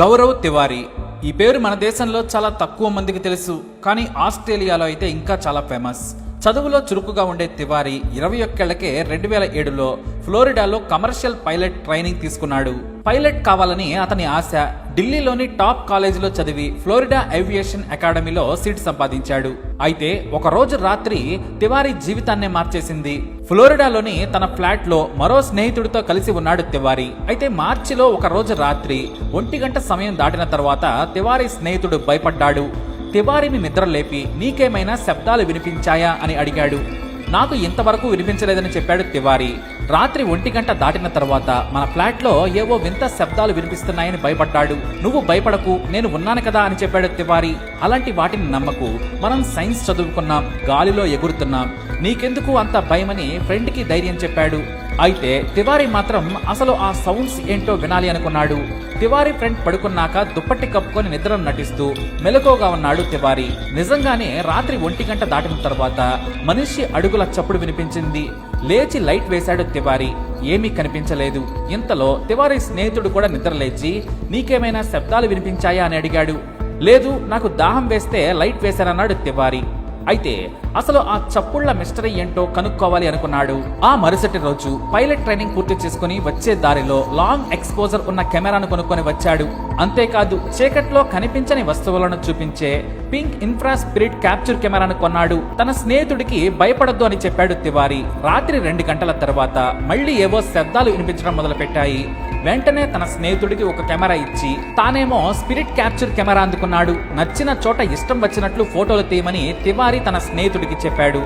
గౌరవ్ తివారీ. ఈ పేరు మన దేశంలో చాలా తక్కువ మందికి తెలుసు కానీ ఆస్ట్రేలియాలో అయితే ఇంకా చాలా ఫేమస్. చదువులో చురుకుగా ఉండే తివారీ ఇరవై ఒక్కేళ్ళకే రెండు వేల ఏడులో ఫ్లోరిడాలో కమర్షియల్ పైలట్ ట్రైనింగ్ తీసుకున్నాడు. పైలట్ కావాలని అతని ఆశ ఢిల్లీలోని టాప్ కాలేజీలో చదివి ఫ్లోరిడా ఏవియేషన్ అకాడమీలో సీట్ సంపాదించాడు. అయితే ఒక రోజు రాత్రి తివారీ జీవితాన్నే మార్చేసింది. ఫ్లోరిడాలోని తన ఫ్లాట్లో మరో స్నేహితుడితో కలిసి ఉన్నాడు తివారీ. అయితే మార్చిలో ఒక రోజు రాత్రి ఒంటి గంట సమయం దాటిన తర్వాత తివారీ స్నేహితుడు భయపడ్డాడు. తివారీని నిద్ర లేపి నీకేమైనా శబ్దాలు వినిపించాయా అని అడిగాడు. నాకు ఇంతవరకు వినిపించలేదని చెప్పాడు తివారి. రాత్రి ఒంటి గంట దాటిన తర్వాత మన ఫ్లాట్లో ఏవో వింత శబ్దాలు వినిపిస్తున్నాయని భయపడ్డాడు. నువ్వు భయపడకు నేను ఉన్నాను కదా అని చెప్పాడు తివారి. అలాంటి వాటిని నమ్మకు మనం సైన్స్ చదువుకున్నాం గాలిలో ఎగురుతున్నాం. నీకెందుకు అంత భయమని ఫ్రెండ్కి ధైర్యం చెప్పాడు. అయితే తివారి మాత్రం అసలు ఆ సౌండ్స్ ఏంటో వినాలి అనుకున్నాడు. తివారీ ఫ్రెండ్ పడుకున్నాక దుప్పట్టి కప్పుకొని నిద్రను నటిస్తూ మెలకువగా ఉన్నాడు తివారి. నిజంగానే రాత్రి ఒంటి గంట దాటిన తర్వాత మనిషి అడుగుల చప్పుడు వినిపించింది. లేచి లైట్ వేశాడు తివారి. ఏమీ కనిపించలేదు. ఇంతలో తివారీ స్నేహితుడు కూడా నిద్రలేచి నీకేమైనా శబ్దాలు వినిపించాయా? అని అడిగాడు. లేదు నాకు దాహం వేస్తే లైట్ వేశానన్నాడు తివారి. అయితే అసలు ఆ చప్పుళ్ళ మిస్టరీ ఏంటో కనుక్కోవాలి అనుకున్నాడు. ఆ మరుసటి రోజు పైలట్ ట్రైనింగ్ పూర్తి చేసుకుని వచ్చే దారిలో లాంగ్ ఎక్స్పోజర్ ఉన్న కెమెరాను కొనుక్కొని వచ్చాడు. అంతేకాదు చీకట్లో కనిపించని వస్తువులను చూపించే పింక్ ఇన్ఫ్రా స్పిరిట్ క్యాప్చర్ కెమెరాను కొన్నాడు. తన స్నేహితుడికి భయపడద్దు అని చెప్పాడు తివారి. రాత్రి రెండు గంటల తర్వాత మళ్ళీ ఏవో శబ్దాలు వినిపించడం మొదలుపెట్టాయి. వెంటనే తన స్నేహితుడికి ఒక కెమెరా ఇచ్చి తానేమో స్పిరిట్ క్యాప్చర్ కెమెరా అందుకున్నాడు. నచ్చిన చోట ఇష్టం వచ్చినట్లు ఫోటోలు తీయమని తివారీ తన స్నేహితుడికి చెప్పాడు.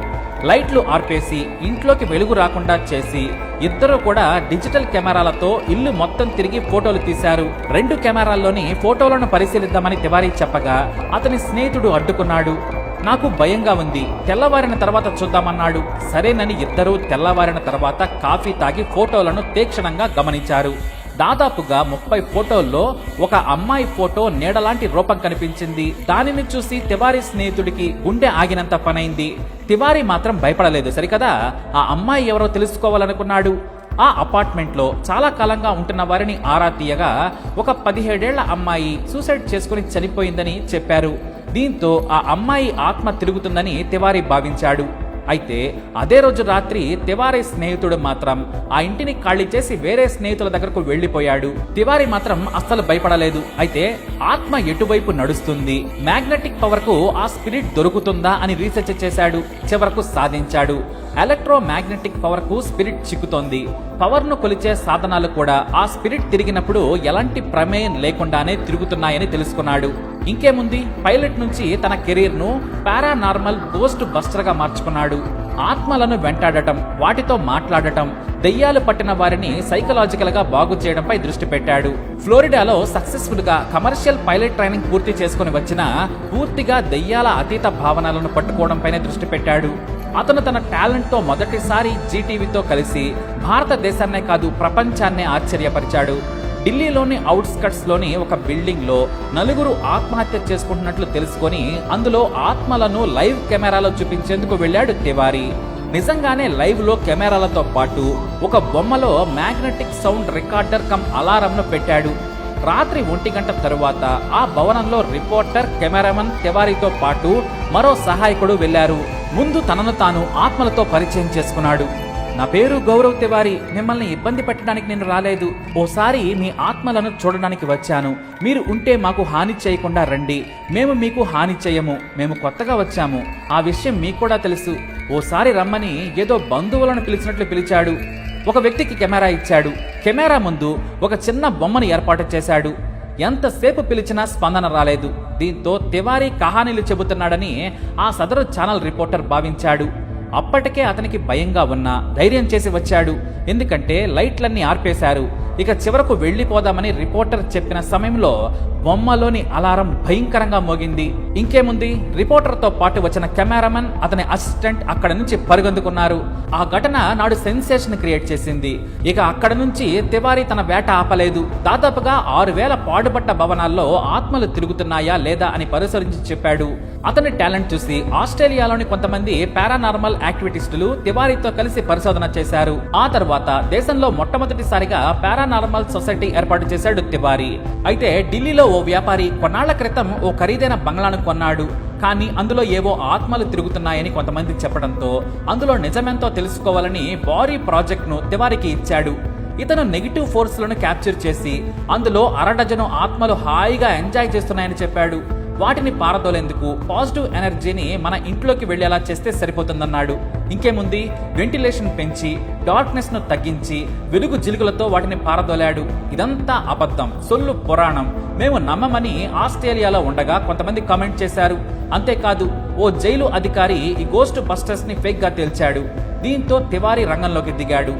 లైట్లు ఆర్పేసి ఇంట్లోకి వెలుగు రాకుండా చేసి ఇద్దరు కూడా డిజిటల్ కెమెరాలతో ఇల్లు మొత్తం తిరిగి ఫోటోలు తీశారు. రెండు కెమెరాల్లోని ఫోటోలను పరిశీలిద్దామని తివారీ చెప్పగా అతని స్నేహితుడు అడ్డుకున్నాడు. నాకు భయంగా ఉంది. తెల్లవారిన తర్వాత చూద్దామన్నాడు. సరేనని ఇద్దరూ తెల్లవారిన తర్వాత కాఫీ తాగి ఫోటోలను తీక్షణంగా గమనించారు. దాదాపుగా ముప్పై ఫోటోల్లో ఒక అమ్మాయి ఫోటో నీడలాంటి రూపం కనిపించింది. దానిని చూసి తివారీ స్నేహితుడికి గుండె ఆగినంత పనైంది. తివారీ మాత్రం భయపడలేదు సరికదా? ఆ అమ్మాయి ఎవరో తెలుసుకోవాలనుకున్నాడు. ఆ అపార్ట్మెంట్లో చాలా కాలంగా ఉంటున్న వారిని ఆరా తీయగా ఒక పదిహేడేళ్ళ అమ్మాయి సూసైడ్ చేసుకుని చనిపోయిందని చెప్పారు. దీంతో ఆ అమ్మాయి ఆత్మ తిరుగుతుందని తివారీ భావించాడు. అయితే అదే రోజు రాత్రి తివారీ స్నేహితుడు మాత్రం ఆ ఇంటిని ఖాళీ చేసి వేరే స్నేహితుల దగ్గరకు వెళ్ళిపోయాడు తివారీ మాత్రం అస్సలు భయపడలేదు. అయితే ఆత్మ ఎటువైపు నడుస్తుంది? మ్యాగ్నెటిక్ పవర్కు ఆ స్పిరిట్ దొరుకుతుందా అని రీసెర్చ్ చేశాడు. చివరకు సాధించాడు. ఎలక్ట్రోమాగ్నెటిక్ పవర్కు స్పిరిట్ చిక్కుతోంది. పవర్ను కొలిచే సాధనాలు కూడా ఆ స్పిరిట్ తిరిగినప్పుడు ఎలాంటి ప్రమేయం లేకుండానే తిరుగుతున్నాయని తెలుసుకున్నాడు. ఇంకేముంది? పైలట్ నుంచి తన కెరీర్ను పారానార్మల్ గోస్ట్ బస్టర్గా మార్చుకున్నాడు. ఆత్మలను వెంటాడటం వాటితో మాట్లాడటం దెయ్యాలు పట్టిన వారిని సైకలాజికల్గా బాగు చేయడంపై దృష్టి పెట్టాడు. ఫ్లోరిడాలో సక్సెస్ఫుల్గా కమర్షియల్ పైలట్ ట్రైనింగ్ పూర్తి చేసుకుని వచ్చిన పూర్తిగా దెయ్యాల అతీత భావనలను పట్టుకోవడంపైనే దృష్టి పెట్టాడు. అతను తన టాలెంట్తో మొదటిసారి జీటీవీతో కలిసి భారతదేశాన్నే కాదు ప్రపంచాన్నే ఆశ్చర్యపరిచాడు. ఢిల్లీలోని అవుట్స్కట్స్లోని ఒక బిల్డింగ్లో నలుగురు ఆత్మహత్య చేసుకుంటున్నట్లు తెలుసుకొని అందులో ఆత్మలను లైవ్ కెమెరాలో చూపించేందుకు వెళ్ళాడు తివారీ. నిజంగానే లైవ్లో కెమెరాలతో పాటు ఒక బొమ్మలో మ్యాగ్నెటిక్ సౌండ్ రికార్డర్ కమ్ అలారంను పెట్టాడు. రాత్రి ఒంటి గంట తరువాత ఆ భవనంలో రిపోర్టర్ కెమెరామన్ తివారీతో పాటు మరో సహాయకుడు వెళ్ళారు ముందు తనను తాను ఆత్మలతో పరిచయం చేసుకున్నాడు. నా పేరు గౌరవ్ తివారి. మిమ్మల్ని ఇబ్బంది పెట్టడానికి నేను రాలేదు. ఓసారి మీ ఆత్మలను చూడడానికి వచ్చాను. మీరు ఉంటే మాకు హాని చేయకుండా రండి. మేము మీకు హాని చేయము. మేము కొత్తగా వచ్చాము. ఆ విషయం మీకు కూడా తెలుసు. ఓసారి రమ్మని ఏదో బంధువులను పిలిచినట్లు పిలిచాడు. ఒక వ్యక్తికి కెమెరా ఇచ్చాడు. కెమెరా ముందు ఒక చిన్న బొమ్మను ఏర్పాటు చేశాడు. ఎంతసేపు పిలిచినా స్పందన రాలేదు. దీంతో తివారీ కహానీలు చెబుతున్నాడని ఆ సదరు ఛానల్ రిపోర్టర్ భావించాడు. అప్పటికే అతనికి భయంగా ఉన్నా ధైర్యం చేసి వచ్చాడు. ఎందుకంటే లైట్లన్నీ ఆర్పేశారు. ఇక చివరకు వెళ్ళిపోదామని రిపోర్టర్ చెప్పిన సమయంలో బొమ్మలోని అలారం భయంకరంగా మోగింది. ఇంకేముంది? రిపోర్టర్తో పాటు వచ్చిన కెమెరామన్ అతని అసిస్టెంట్ అక్కడ నుంచి పరుగందుకున్నారు. ఆ ఘటన నాడు సెన్సేషన్ క్రియేట్ చేసింది. ఇక అక్కడ నుంచి తివారీ తన వేట ఆపలేదు. దాదాపుగా ఆరు వేల పాడుపడ్డ భవనాల్లో ఆత్మలు తిరుగుతున్నాయా లేదా అని పరిశీలించి చెప్పాడు. అతని టాలెంట్ చూసి ఆస్ట్రేలియాలోని కొంతమంది పారానార్మల్ యాక్టివిటిస్టులు తివారీతో కలిసి పరిశోధన చేశారు. ఆ తర్వాత దేశంలో మొట్టమొదటిసారిగా పారానార్మల్ సొసైటీ ఏర్పాటు చేశాడు తివారీ. అయితే ఢిల్లీలో ఓ వ్యాపారి కొన్నాళ్ళ క్రితం ఓ ఖరీదైన బంగ్లాను కొన్నాడు. కానీ అందులో ఏవో ఆత్మలు తిరుగుతున్నాయని కొంతమంది చెప్పడంతో అందులో నిజమెంతో తెలుసుకోవాలని భారీ ప్రాజెక్ట్ను తివారికి ఇచ్చాడు. ఇతను నెగిటివ్ ఫోర్స్లను క్యాప్చర్ చేసి అందులో అరడజను ఆత్మలు హాయిగా ఎంజాయ్ చేస్తున్నాయని చెప్పాడు. వాటిని పారదోలేందుకు పాజిటివ్ ఎనర్జీని మన ఇంట్లోకి వెళ్ళేలా చేస్తే సరిపోతుందన్నాడు. ఇంకేముంది? వెంటిలేషన్ పెంచి డార్క్నెస్ను తగ్గించి వెలుగు జిలుగులతో వాటిని పారదోలాడు ఇదంతా అబద్ధం. సొల్లు పురాణం. మేము నమ్మమని ఆస్ట్రేలియాలో ఉండగా కొంతమంది కామెంట్ చేశారు. అంతేకాదు ఓ జైలు అధికారి ఈ గోస్ట్ బస్టర్స్ని ఫేక్గా తేల్చాడు. దీంతో తివారీ రంగంలోకి దిగాడు.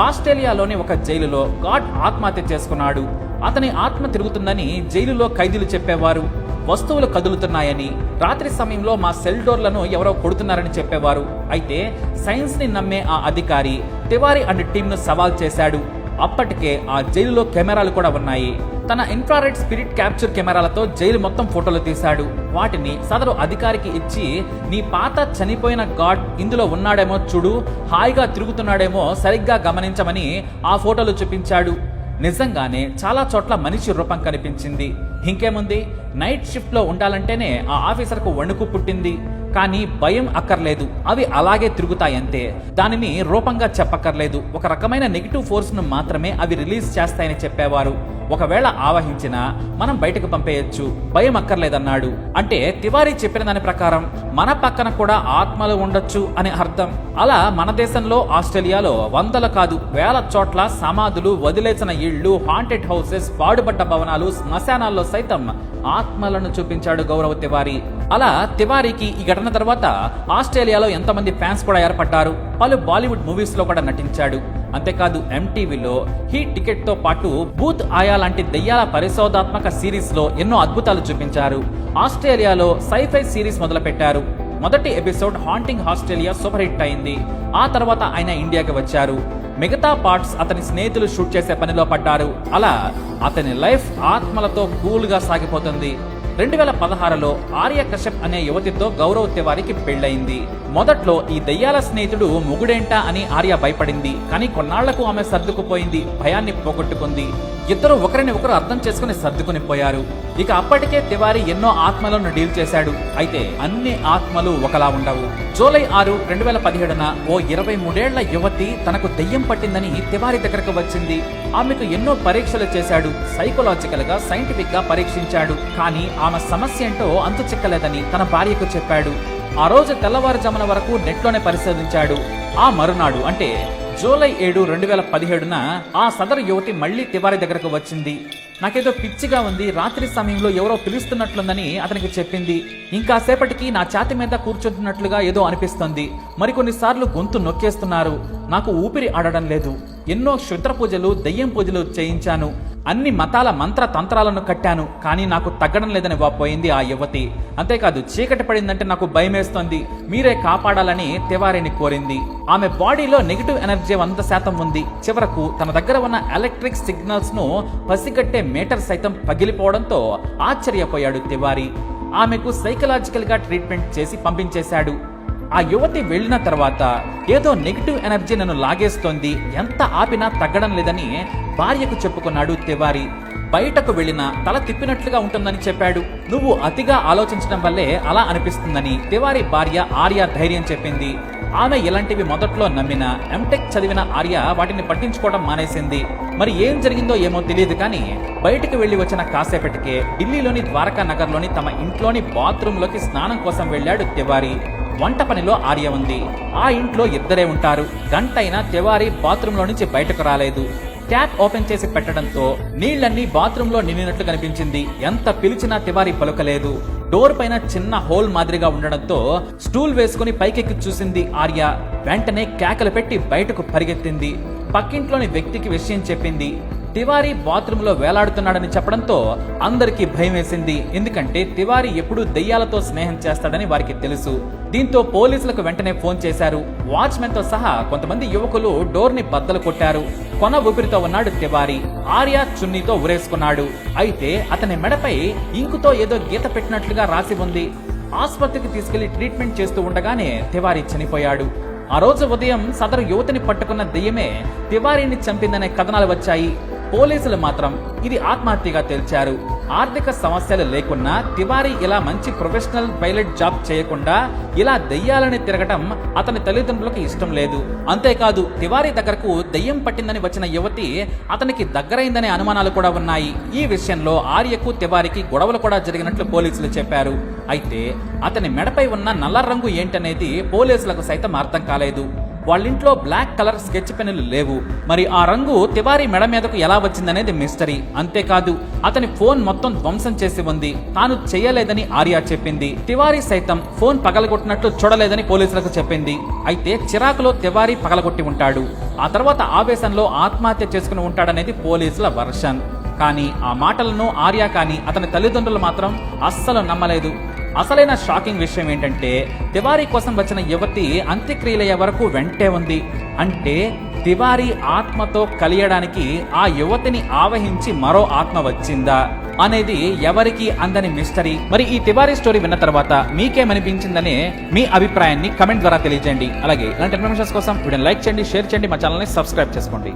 ఆస్ట్రేలియాలోని ఒక జైలులో గాడ్ ఆత్మహత్య చేసుకున్నాడు. అతని ఆత్మ తిరుగుతుందని జైలులో ఖైదీలు చెప్పేవారు. వస్తువులు కదులుతున్నాయని రాత్రి సమయంలో మా సెల్ డోర్లను ఎవరో కొడుతున్నారని చెప్పేవారు. అయితే సైన్స్ని నమ్మే ఆ అధికారి తివారీ అండ్ టీమ్ను సవాల్ చేశాడు. అప్పటికే ఆ జైలులో కెమెరాలు కూడా ఉన్నాయి. తన ఇన్ఫ్రారెడ్ స్పిరిట్ క్యాప్చర్ కెమెరాలతో జైలు మొత్తం ఫోటోలు తీశాడు. వాటిని సదరు అధికారికి ఇచ్చి నీ పాత చనిపోయిన గాడ్ ఇందులో ఉన్నాడేమో చూడు హాయిగా తిరుగుతున్నాడేమో సరిగ్గా గమనించమని ఆ ఫోటోలు చూపించాడు. నిజంగానే చాలా చోట్ల మనిషి రూపం కనిపించింది. ఇంకేముంది? నైట్ షిఫ్ట్లో ఉండాలంటేనే ఆ ఆఫీసర్కు వణుకు పుట్టింది. కానీ భయం అక్కర్లేదు. అవి అలాగే తిరుగుతాయంతే దానిని రూపంగా చెప్పక్కర్లేదు. ఒక రకమైన నెగిటివ్ ఫోర్స్ను మాత్రమే అవి రిలీజ్ చేస్తాయని చెప్పేవారు. ఒకవేళ ఆవహించినా మనం బయటకు పంపేయచ్చు. భయం అక్కర్లేదన్నాడు. అంటే తివారీ చెప్పిన దాని ప్రకారం మన పక్కన కూడా ఆత్మలు ఉండొచ్చు అని అర్థం. అలా మన దేశంలో ఆస్ట్రేలియాలో వందల కాదు వేల చోట్ల సమాధులు వదిలేసిన ఇళ్ళు హాంటెడ్ హౌసెస్ పాడుపడ్డ భవనాలు శ్మశానాల్లో సైతం ఆత్మలను చూపించాడు గౌరవ్ తివారీ. అలా తివారీకి ఈ ఘటన తర్వాత ఆస్ట్రేలియాలో ఎంతమంది ఫ్యాన్స్ కూడా ఏర్పడ్డారు. పలు బాలీవుడ్ మూవీస్లో కూడా నటించాడు. అంతేకాదు ఎంటీవీలో హీ టికెట్తో పాటు బూత్ ఆయా లాంటి దెయ్యాల పరిశోధాత్మక సిరీస్లో ఎన్నో అద్భుతాలు చూపించారు. ఆస్ట్రేలియాలో సైఫై సిరీస్ మొదలుపెట్టారు. మొదటి episode haunting Australia super hit అయింది. ఆ తర్వాత ఆయన ఇండియాకి వచ్చారు. మిగతా పార్ట్స్ అతని స్నేహితులు షూట్ చేసే పనిలో పడ్డారు. అలా అతని లైఫ్ ఆత్మలతో కూల్గా సాగిపోతుంది. రెండు వేల పదహారులో ఆర్య కశ్యప్ అనే యువతితో గౌరవ్ తివారికి పెళ్ళయింది మొదట్లో ఈ దయ్యాల స్నేహితుడు ముగుడేంటా అని ఆర్య భయపడింది. కానీ కొన్నాళ్ళకు ఆమె సర్దుకుపోయింది భయాన్ని పోగొట్టుకుంది. ఇద్దరు ఒకరిని ఒకరు అర్థం చేసుకుని సర్దుకుని పోయారు. ఇక అప్పటికే తివారీ ఎన్నో ఆత్మలను డీల్ చేశాడు. అయితే అన్ని ఆత్మలు ఒకలా ఉండవు. జూలై ఆరు రెండు వేల పదిహేడున ఓ ఇరవై మూడేళ్ళ యువతి తనకు దెయ్యం పట్టిందని తివారీ దగ్గరకు వచ్చింది. ఆమెకు ఎన్నో పరీక్షలు చేశాడు. సైకలాజికల్గా సైంటిఫిక్గా పరీక్షించాడు. కానీ ఆమె సమస్య ఏంటో అంతు చిక్కలేదని తన భార్యకు చెప్పాడు. ఆ రోజు తెల్లవారుజామున వరకు నెట్లోనే పరిశోధించాడు. ఆ మరునాడు అంటే జూలై ఏడు రెండు వేల పదిహేడున ఆ సదరు యువతి మళ్ళీ తివారీ దగ్గరకు వచ్చింది. నాకేదో పిచ్చిగా ఉంది. రాత్రి సమయంలో ఎవరో పిలుస్తున్నట్లుందని అతనికి చెప్పింది. ఇంకా సేపటికి నా ఛాతి మీద కూర్చుంటున్నట్లుగా ఏదో అనిపిస్తుంది. మరికొన్నిసార్లు గొంతు నొక్కేస్తున్నారు. నాకు ఊపిరి ఆడడం లేదు. ఎన్నో క్షుద్ర పూజలు దయ్యం పూజలు చేయించాను. అన్ని మతాల మంత్ర తంత్రాలను కట్టాను కానీ నాకు తగ్గడం లేదని వాపోయింది ఆ యువతి. అంతేకాదు చీకటి పడిందంటే నాకు భయమేస్తోంది. మీరే కాపాడాలని తివారీని కోరింది. ఆమె బాడీలో నెగిటివ్ ఎనర్జీ వంద శాతం ఉంది. చివరకు తన దగ్గర ఉన్న ఎలక్ట్రిక్ సిగ్నల్స్ను పసిగట్టే మీటర్ సైతం పగిలిపోవడంతో ఆశ్చర్యపోయాడు తివారీ. ఆమెకు సైకలాజికల్గా ట్రీట్మెంట్ చేసి పంపించేశాడు. ఆ యువతి వెళ్ళిన తర్వాత ఏదో నెగిటివ్ ఎనర్జీ నన్ను లాగేస్తోంది. ఎంత ఆపినా తగ్గడం లేదని భార్యకు చెప్పుకున్నాడు తివారి. బయటకు వెళ్ళిన తల తిప్పినట్లుగా ఉంటుందని చెప్పాడు. నువ్వు అతిగా ఆలోచించడం వల్లే అలా అనిపిస్తుందని తివారి భార్య ఆర్య ధైర్యం చెప్పింది. ఆమె ఇలాంటివి మొదట్లో నమ్మిన ఎంటెక్ చదివిన ఆర్య వాటిని పట్టించుకోవడం మానేసింది. మరి ఏం జరిగిందో ఏమో తెలియదు కానీ బయటికి వెళ్ళి వచ్చిన కాసేపటికే ఢిల్లీలోని ద్వారకా నగర్లోని తమ ఇంట్లోని బాత్రూంలోకి స్నానం కోసం వెళ్ళాడు తివారి. వంట పనిలో ఆర్య ఉంది. ఆ ఇంట్లో ఇద్దరే ఉంటారు. గంటైనా తివారీ బాత్రూంలో నుంచి బయటకు రాలేదు. ట్యాప్ ఓపెన్ చేసి పెట్టడంతో నీళ్ళన్నీ బాత్రూంలో నిండినట్లు కనిపించింది. ఎంత పిలిచినా తివారీ పలుకలేదు. డోర్ పైన చిన్న హోల్ మాదిరిగా ఉండడంతో స్టూల్ వేసుకుని పైకెక్కి చూసింది ఆర్య. వెంటనే కేకలు పెట్టి బయటకు పరిగెత్తింది. పక్కింట్లోని వ్యక్తికి విషయం చెప్పింది. తివారీ బాత్రూంలో వేలాడుతున్నాడని చెప్పడంతో అందరికీ భయం వేసింది ఎందుకంటే తివారీ ఎప్పుడూ దెయ్యాలతో స్నేహం చేస్తాడని వారికి తెలుసు. దీంతో పోలీసులకు వెంటనే ఫోన్ చేశారు. వాచ్మెన్తో సహా కొంతమంది యువకులు డోర్ని బద్దలు కొట్టారు. కొన ఊపిరితో ఉన్నాడు తివారీ. ఆర్య చున్నీతో ఉరేసుకున్నాడు. అయితే అతని మెడపై ఇంకుతో ఏదో గీత పెట్టినట్లుగా రాసి ఉంది. ఆసుపత్రికి తీసుకెళ్ళి ట్రీట్మెంట్ చేస్తూ ఉండగానే తివారీ చనిపోయాడు. ఆ రోజు ఉదయం సదరు యువతిని పట్టుకున్న దెయ్యమే తివారీని చంపిందనే కథనాలు వచ్చాయి. పోలీసులు మాత్రం ఇది ఆత్మహత్యగా తేల్చారు ఆర్థిక సమస్యలు లేకున్నా తివారీ ఇలా మంచి ప్రొఫెషనల్ పైలట్ జాబ్ చేయకుండా ఇలా దెయ్యాలని తిరగటం అతని తల్లిదండ్రులకు ఇష్టం లేదు. అంతేకాదు తివారీ దగ్గరకు దెయ్యం పట్టిందని వచ్చిన యువతి అతనికి దగ్గరైందనే అనుమానాలు కూడా ఉన్నాయి. ఈ విషయంలో ఆర్యకు తివారికి గొడవలు కూడా జరిగినట్లు పోలీసులు చెప్పారు. అయితే అతని మెడపై ఉన్న నల్ల రంగు ఏంటనేది పోలీసులకు సైతం అర్థం కాలేదు. వాళ్ళింట్లో బ్లాక్ కలర్ స్కెచ్ పెన్నులు లేవు. మరి ఆ రంగు తివారీ మెడ మీదకు ఎలా వచ్చిందనేది మిస్టరీ అంతేకాదు అతని ఫోన్ మొత్తం ధ్వంసం చేసి ఉంది. తాను చేయలేదని ఆర్య చెప్పింది. తివారీ సైతం ఫోన్ పగలగొట్టినట్లు చూడలేదని పోలీసులకు చెప్పింది. అయితే చిరాకులో తివారీ పగలగొట్టి ఉంటాడు. ఆ తర్వాత ఆవేశంలో ఆత్మహత్య చేసుకుని ఉంటాడనేది పోలీసుల వర్షన్. కానీ ఆ మాటలను ఆర్య కానీ అతని తల్లిదండ్రులు మాత్రం అస్సలు నమ్మలేదు. అసలైన షాకింగ్ విషయం ఏంటంటే తివారీ కోసం వచ్చిన యువతి అంత్యక్రియలయ్యే వరకు వెంటే ఉంది. అంటే తివారీ ఆత్మతో కలియడానికి ఆ యువతిని ఆవహించి మరో ఆత్మ వచ్చిందా అనేది ఎవరికి అందని మిస్టరీ. మరి ఈ తివారీ స్టోరీ విన్న తర్వాత మీకేమనిపించిందనే మీ అభిప్రాయాన్ని కమెంట్ ద్వారా తెలియజేయండి. అలాగే ఇలాంటి ఇన్ఫర్మేషన్స్ కోసం వీడియో లైక్ చేయండి షేర్ చేయండి మా ఛానల్ని సబ్స్క్రైబ్ చేసుకోండి.